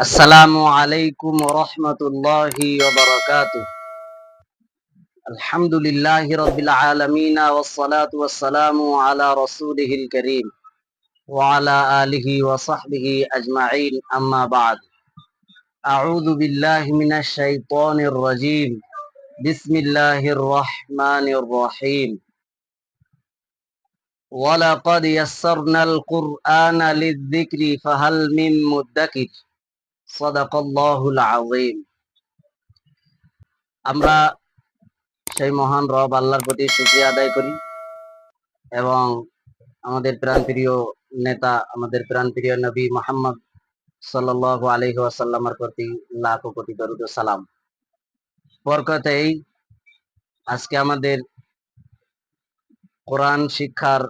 السلام عليكم ورحمة الله وبركاته. الحمد لله رب العالمين والصلاة والسلام على رسوله الكريم وعلى آله وصحبه أجمعين. أما بعد أعوذ بالله من الشيطان الرجيم. بسم الله الرحمن الرحيم. ولقد يسرنا القرآن للذكر فهل من مدكر؟ আমরা সেই মহান রব আল্লাহর প্রতি শুকরিয়া আদায় করি এবং আমাদের প্রাণপ্রিয় নেতা, আমাদের প্রাণপ্রিয় নবী মোহাম্মদ সাল্লাল্লাহু আলাইহি ওয়াসাল্লামের প্রতি লাখো কোটি দরুদ সালাম। বরকতেই আজকে আমাদের কোরআন শিক্ষার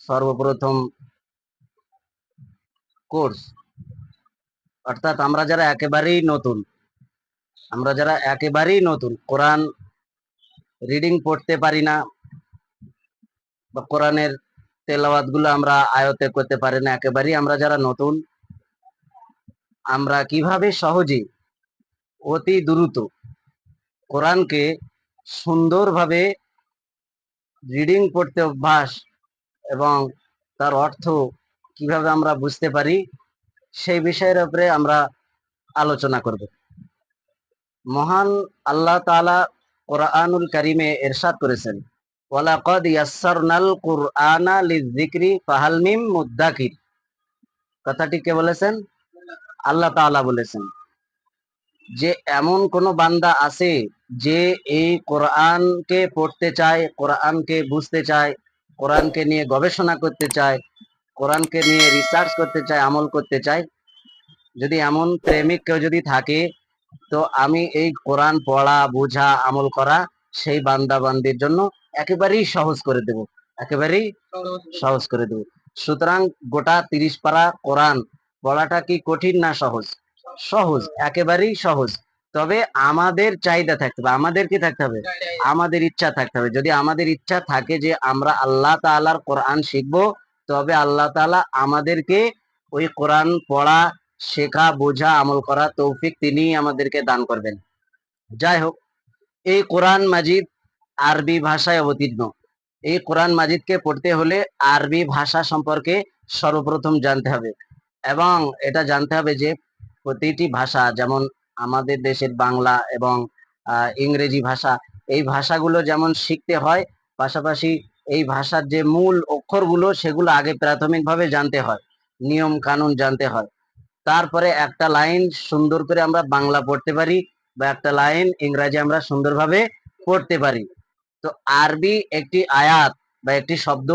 সর্বপ্রথম কোর্স অর্থাৎ আমরা যারা একেবারেই নতুন, আমরা যারা একেবারেই নতুন, কোরআন রিডিং পড়তে পারি না বা কোরআনের তেলাওয়াতগুলো আমরা আয়তে করতে পারি না, একেবারেই আমরা যারা নতুন, আমরা কীভাবে সহজে অতি দ্রুত কোরআনকে সুন্দরভাবে রিডিং পড়তে অভ্যাস এবং তার অর্থ কীভাবে আমরা বুঝতে পারি সেই বিষয়ের উপরে আমরা আলোচনা করব। মহান আল্লাহ তাআলা কোরআনুল কারিমে এরশাদ করেছেন, ওয়ালাকাদ কুরআনা মুদ্দাকির। কথাটি কে বলেছেন? আল্লাহ তাআলা বলেছেন, যে এমন কোন বান্দা আছে যে এই কোরআনকে পড়তে চায়, কোরআনকে বুঝতে চায়, কোরআনকে নিয়ে গবেষণা করতে চায় কোরআনকে নিয়ে রিসার্চ করতে চায়, আমল করতে চায়, যদি এমন প্রেমিক কেউ যদি থাকে, তো আমি এই কোরআন পড়া, বোঝা, আমল করা সেই বান্দা বান্দির জন্য একেবারেই সহজ করে দেব, একেবারেই সহজ করে দেব। সুতরাং গোটা তিরিশ পারা কোরআন পড়াটা কি কঠিন না সহজ? সহজ, একেবারেই সহজ। তবে আমাদের চাহিদা থাকতে হবে, আমাদের কি থাকতে হবে? আমাদের ইচ্ছা থাকতে হবে। যদি আমাদের ইচ্ছা থাকে যে আমরা আল্লাহ তাআলার কোরআন শিখব তবে আল্লাহ তাআলা আমাদেরকে ওই কোরআন পড়া, শেখা, বোঝা, আমল করা তৌফিক তিনি আমাদেরকে দান করবেন। যাই হোক, এই কোরআন মাজিদ আরবি ভাষায় অবতীর্ণ। এই কোরআন মাজিদকে পড়তে হলে আরবি ভাষা সম্পর্কে সর্বপ্রথম জানতে হবে এবং এটা জানতে হবে যে প্রতিটি ভাষা, যেমন আমাদের দেশের বাংলা এবং ইংরেজি ভাষা, এই ভাষাগুলো যেমন শিখতে হয়, পাশাপাশি এই ভাষার যে মূল অক্ষরগুলো সেগুলো আগে প্রাথমিকভাবে জানতে হয়, নিয়ম কানুন জানতে হয়। তারপরে একটা লাইন সুন্দর করে আমরা বাংলা পড়তে পারি বা একটা লাইন ইংরাজি আমরা সুন্দরভাবে পড়তে পারি। তো আরবি একটি আয়াত বা একটি শব্দ,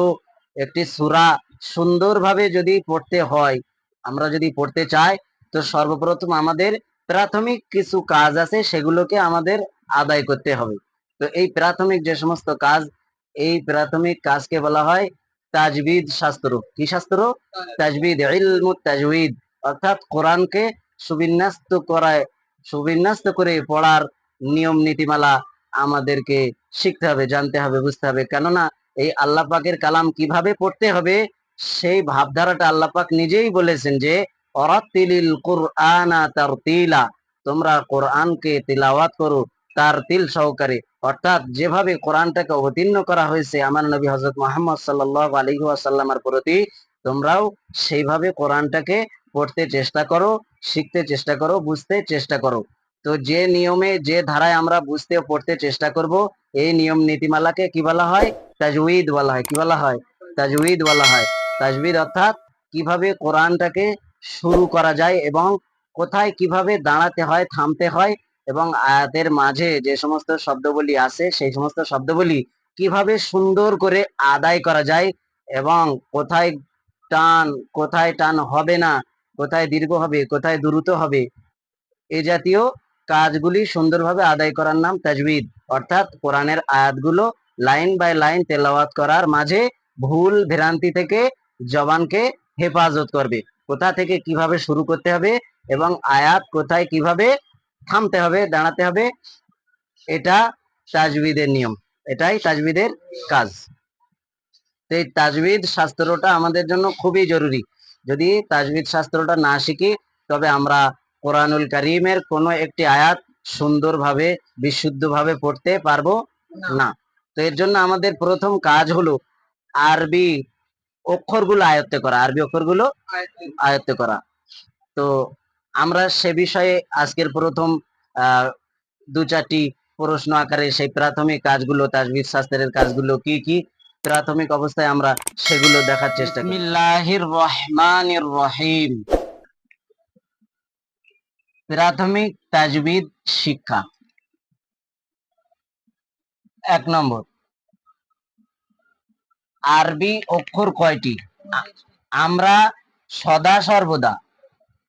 একটি সূরা সুন্দরভাবে যদি পড়তে হয়, আমরা যদি পড়তে চাই, তো সর্বপ্রথম আমাদের প্রাথমিক কিছু কাজ আছে সেগুলোকে আমাদের আদায় করতে হবে। তো এই প্রাথমিক যে সমস্ত কাজ এই প্রাথমিক কাজকে বলা হয় তাজবিদ শাস্ত্র। কি শাস্ত্র? তাজবিদ, ইলমু তাজবিদ। অর্থাৎ কোরআনকে সুবিন্যস্ত করায়, সুবিন্যস্ত করে পড়ার নিয়ম, নীতিমালা আমাদেরকে শিখতে হবে, জানতে হবে, বুঝতে হবে। কেননা এই আল্লাহ পাকের কালাম কীভাবে পড়তে হবে, সেই ভাবধারাটা আল্লাহ পাক নিজেই বলেছেন যে, অরাতিলিল কুরআনা তারতিলা। তোমরা কোরআনকে তিলাওয়াত করো তার তিল সহকারে। অর্থাৎ যেভাবে কোরআনটাকে অবতীর্ণ করা হয়েছে, আমার নবী হজরত মোহাম্মদ সাল্লাহ আলী ওয়াসাল্লামার প্রতি, তোমরাও সেইভাবে কোরআনটাকে পড়তে চেষ্টা করো, শিখতে চেষ্টা করো, বুঝতে চেষ্টা করো। তো যে নিয়মে, যে ধারায় আমরা বুঝতে পড়তে চেষ্টা করব, এই নিয়ম নীতিমালাকে কি বলা হয়? তাজউইদ বলা হয়। কি বলা হয়? তাজউইদ বলা হয়। তাজবিদ অর্থাৎ কীভাবে কোরআনটাকে শুরু করা যায় এবং কোথায় কীভাবে দাঁড়াতে হয়, থামতে হয় এবং আয়াতের মাঝে যে সমস্ত শব্দগুলি আছে, সেই সমস্ত শব্দগুলি কীভাবে সুন্দর করে আদায় করা যায় এবং কোথায় টান কোথায় টান হবে না, কোথায় দীর্ঘ হবে, কোথায় দ্রুত হবে, এ জাতীয় কাজগুলি সুন্দরভাবে আদায় করার নাম তাজবিদ। অর্থাৎ কোরআনের আয়াতগুলো লাইন বাই লাইন তেলাওয়াত করার মাঝে ভুল ভ্রান্তি থেকে জবানকে হেফাজত করবে। কোথা থেকে কীভাবে শুরু করতে হবে এবং আয়াত কোথায় কীভাবে থামতে হবে, দাঁড়াতে হবে। এটা তাজবিদের নিয়ম, এটাই তাজবিদের কাজ। তো এই তাজবিদ শাস্ত্রটা আমাদের জন্য খুবই জরুরি। যদি তাজবিদ শাস্ত্রটা না শিখি, তবে আমরা কোরআনুল করিমের কোনো একটি আয়াত সুন্দরভাবে, বিশুদ্ধভাবে পড়তে পারব না। তো এর জন্য আমাদের প্রথম কাজ হলো আরবি অক্ষরগুলো আয়ত্তে করা, আরবি অক্ষরগুলো আয়ত্ত করা। তো আমরা সে বিষয়ে আজকের প্রথম আহ, দু চারটি প্রশ্ন আকারে সেই প্রাথমিক কাজগুলো তাজবিদ শাস্ত্রের কাজগুলো কি কি প্রাথমিক অবস্থায় আমরা সেগুলো দেখার চেষ্টা করি। বিসমিল্লাহির রহমানির রহিম। প্রাথমিক তাজবিদ শিক্ষা। এক নম্বর। আরবি অক্ষর কয়টি? আমরা সদা সর্বদা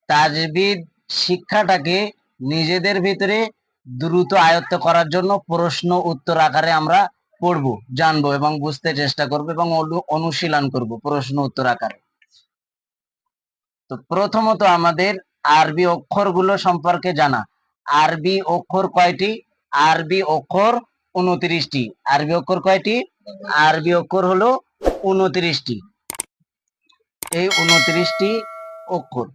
তাজবিদ শিক্ষাটাকে নিজেদের ভিতরে দ্রুত আয়ত্ত করার জন্য প্রশ্ন উত্তর আকারে আমরা পড়ব, জানব এবং বুঝতে চেষ্টা করব এবং অনুশীলন করব প্রশ্ন উত্তর আকারে। তো প্রথমত আমাদের আরবি অক্ষরগুলো সম্পর্কে জানা। আরবি অক্ষর কয়টি? আরবি অক্ষর উনত্রিশটি। আরবি অক্ষর কয়টি? আরবি অক্ষর হলো উনত্রিশটি। এই উনত্রিশটি অক্ষর।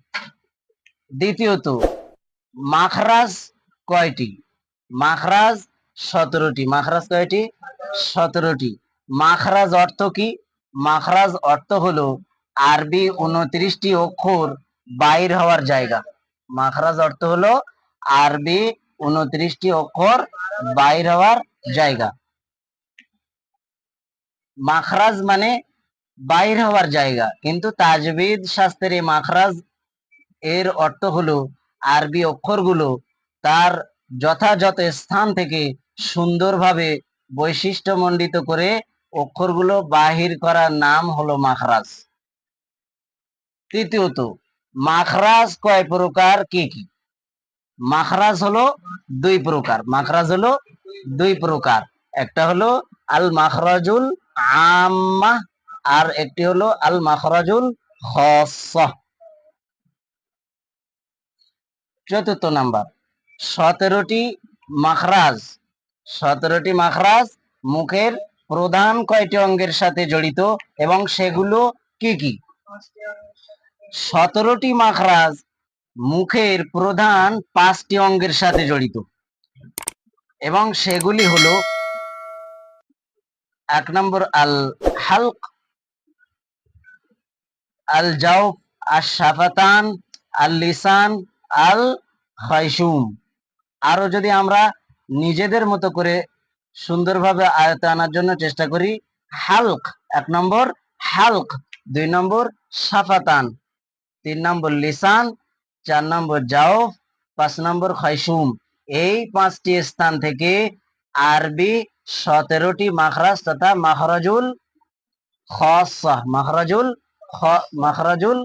দ্বিতীয়ত, মাখরাজ কয়টি? মাখরাজ সতেরোটি। মাখরাজ কয়টি? সতেরোটি। মাখরাজ অর্থ কি? মাখরাজ অর্থ হলো আরবি উনত্রিশটি অক্ষর বাইর হওয়ার জায়গা। মাখরাজ অর্থ হলো আরবি উনত্রিশটি অক্ষর বাইর হওয়ার জায়গা। মাখরাজ মানে বাইর হওয়ার জায়গা। কিন্তু তাজবিদ শাস্ত্রে মাখরাজ এর অর্থ হলো আরবি অক্ষরগুলো তার যথাযথ স্থান থেকে সুন্দরভাবে বৈশিষ্ট্যমণ্ডিত করে অক্ষরগুলো বাহির করার নাম হলো মাখরাজ। তৃতীয়ত, মাখরাজ কয় প্রকার, কি কি? মাখরাজ হলো দুই প্রকার, মাখরাজ হলো দুই প্রকার। একটা হলো আল মাখরাজুল আম্মা আর একটি হলো আল মাখরাজুল খাসসা চতুর্থ নাম্বার। সতেরোটি মাখরাজ। সতেরোটি মাখরাজ মুখের প্রধান কয়টি অঙ্গের সাথে জড়িত এবং সেগুলো কি কি? সতেরোটি মাখরাজ মুখের প্রধান পাঁচটি অঙ্গের সাথে জড়িত এবং সেগুলি হলো এক নম্বর আল হালক আল জাউফ আল শাফাতান আল লিসান আল খাইসুম আরও যদি আমরা নিজেদের মতো করে সুন্দরভাবে আয়তে আনার জন্য চেষ্টা করি, হালক, এক নম্বর, হালক, দুই নম্বর, সাফাতান, তিন নম্বর, লিসান, চার নম্বর জাউফ পাঁচ নম্বর খাইসুম এই পাঁচটি স্থান থেকে আরবি সতেরোটি মাখরাজ তথা মাখরাজুল খসা, মাখরাজুল মাখরাজুল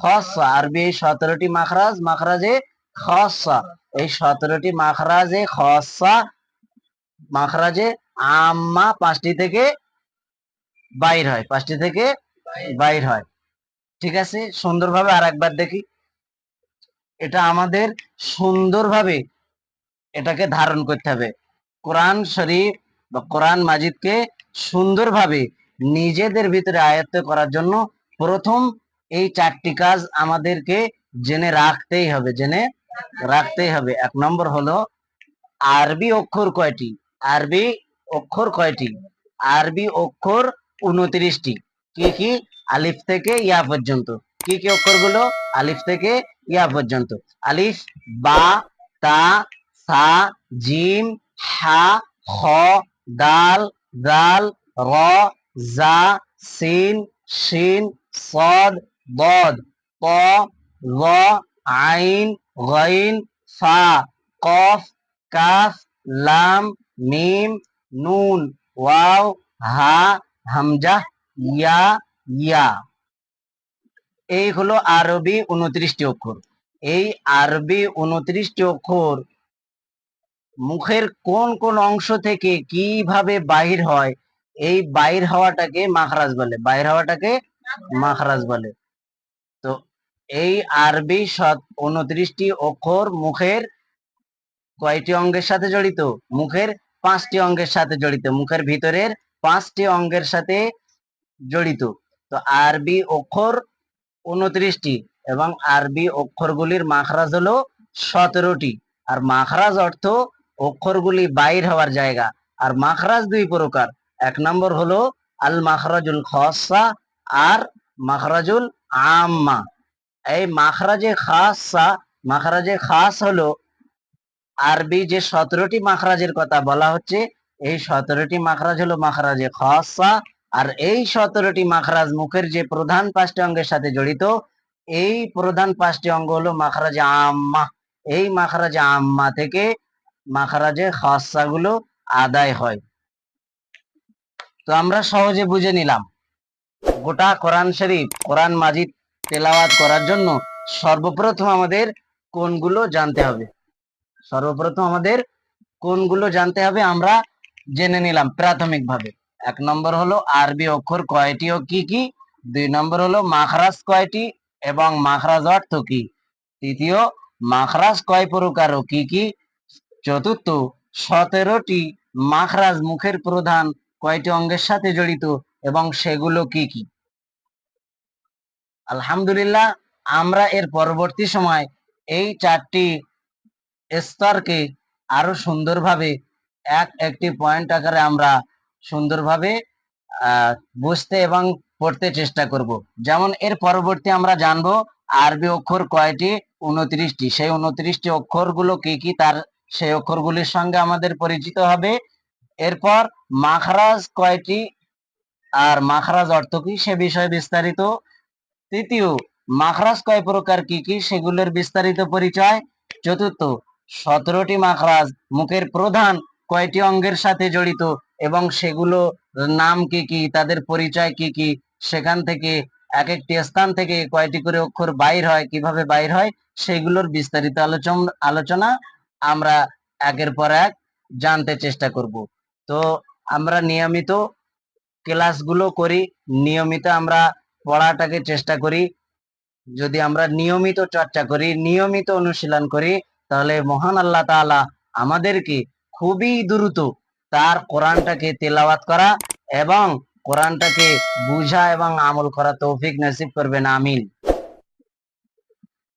খসা। আরবি এই সতেরোটি মাখরাজ, মাখরাজে খসা। এই সতেরোটি মাখরাজে খসা, মাখরাজে আম্মা পাঁচটি থেকে বাইর হয়, পাঁচটি থেকে বাইর হয়। ঠিক আছে? সুন্দরভাবে আর একবার দেখি। এটা আমাদের সুন্দরভাবে এটাকে ধারণ করতে হবে। কোরআন শরীফ বা কোরআন মাজিদকে সুন্দরভাবে নিজেদের ভিতরে আয়ত্ত করার জন্য প্রথম এই চারটি কাজ আমাদেরকে জেনে রাখতেই হবে, জেনে রাখতেই হবে। এক নম্বর হলো, আরবি অক্ষর কয়টি? আরবি অক্ষর কয়টি? আরবি অক্ষর উনত্রিশটি। কি কি? আলিফ থেকে ইয়া পর্যন্ত। কি কি অক্ষরগুলো? আলিফ থেকে ইয়া পর্যন্ত। আলিফ, বা, তা, সা জিম হা খ দাল দাল র, জা, সিন, শিন, সদ ضاد ط ظ عين غين ফা কফ কাফ লাম মিম নুন ওয়াও হা হামজা ইয়া ইয়া এই হলো আরবি উনত্রিশটি অক্ষর এই আরবি উনত্রিশটি অক্ষর মুখের কোন কোন অংশ থেকে কিভাবে বাহির হয় এই বাইর হওয়াটাকে মাখরাজ বলে বাইর হওয়াটাকে মাখরাজ বলে তো এই আরবি উনত্রিশটি অক্ষর মুখের কয়টি অঙ্গের সাথে জড়িত? মুখের পাঁচটি অঙ্গের সাথে জড়িত। মুখের ভিতরের পাঁচটি অঙ্গের সাথে জড়িত। তো আরবি অক্ষর উনত্রিশটি এবং আরবি অক্ষরগুলির মাখরাজ হলো সতেরোটি। আর মাখরাজ অর্থ অক্ষরগুলি বাইর হওয়ার জায়গা। আর মাখরাজ দুই প্রকার। এক নম্বর হলো আল মাখরাজুল খসা আর মাখরাজুল আম্মা। এই মাখরাজে খাসা, মাখরাজে খাস হলো আরবি যে সতেরোটি মাখরাজের কথা বলা হচ্ছে, এই সতেরোটি মাখরাজ হলো মাখরাজে খাসা আর এই সতেরোটি মাখরাজ মুখের যে প্রধান পাঁচটি অঙ্গের সাথে জড়িত, এই প্রধান পাঁচটি অঙ্গ হলো মাখরাজে আম্মা। এই মাখরাজে আম্মা থেকে মাখরাজে খাসা গুলো আদায় হয়। তো আমরা সহজে বুঝে নিলাম, গোটা কোরআন শরীফ, কোরআন মাজিদ তেলাওয়াত করার জন্য সর্বপ্রথম আমাদের কোনগুলো জানতে হবে? সর্বপ্রথম আমাদের কোনগুলো জানতে হবে আমরা জেনে নিলাম প্রাথমিকভাবে। এক নম্বর হলো আরবি অক্ষর কয়টি ও কি কি? দুই নম্বর হলো মাখরাজ কয়টি এবং মাখরাজ অর্থ কি? তৃতীয়, মাখরাজ কয় প্রকার ও কি কি? চতুর্থ, সতেরোটি মাখরাজ মুখের প্রধান কয়টি অঙ্গের সাথে জড়িত এবং সেগুলো কি কি? আলহামদুলিল্লাহ, আমরা এর পরবর্তী সময় এই চারটি স্তরকে আরও সুন্দরভাবে, এক, একটি পয়েন্ট আকারে আমরা সুন্দরভাবে বুঝতে এবং পড়তে চেষ্টা করব। যেমন এর পরবর্তী আমরা জানব আরবি অক্ষর কয়টি? উনত্রিশটি। সেই উনত্রিশটি অক্ষরগুলো কি কি? তার, সেই অক্ষরগুলির সঙ্গে আমাদের পরিচিত হবে। এরপর মাখরাজ কয়টি? আর মাখরাজ অর্থ কি? সে বিষয়ে বিস্তারিত তৃতীয়, মাখরাজ কয় প্রকার কি কি সেগুলোর বিস্তারিত পরিচয়? চতুর্থ, সতেরোটি মাখরাজ মুখের প্রধান কয়টি অঙ্গের সাথে জড়িত এবং সেগুলো নাম কি কি, তাদের পরিচয় কি কি, সেখান থেকে এক একটি স্থান থেকে কয়টি করে অক্ষর বাইর হয়, কীভাবে বাইর হয়, সেগুলোর বিস্তারিত আলোচনা আলোচনা আমরা একের পর এক জানতে চেষ্টা করব। তো আমরা নিয়মিত ক্লাসগুলো করি, নিয়মিত আমরা পড়াটাকে চেষ্টা করি। যদি আমরা নিয়মিত চর্চা করি, নিয়মিত অনুশীলন করি, তাহলে মহান আল্লাহ তালা আমাদেরকে খুবই দ্রুত তার কোরআনটাকে তেলাওয়াত করা এবং কোরআনটাকে বুঝা এবং আমল করা তৌফিক নসিব করবেন। আমিন।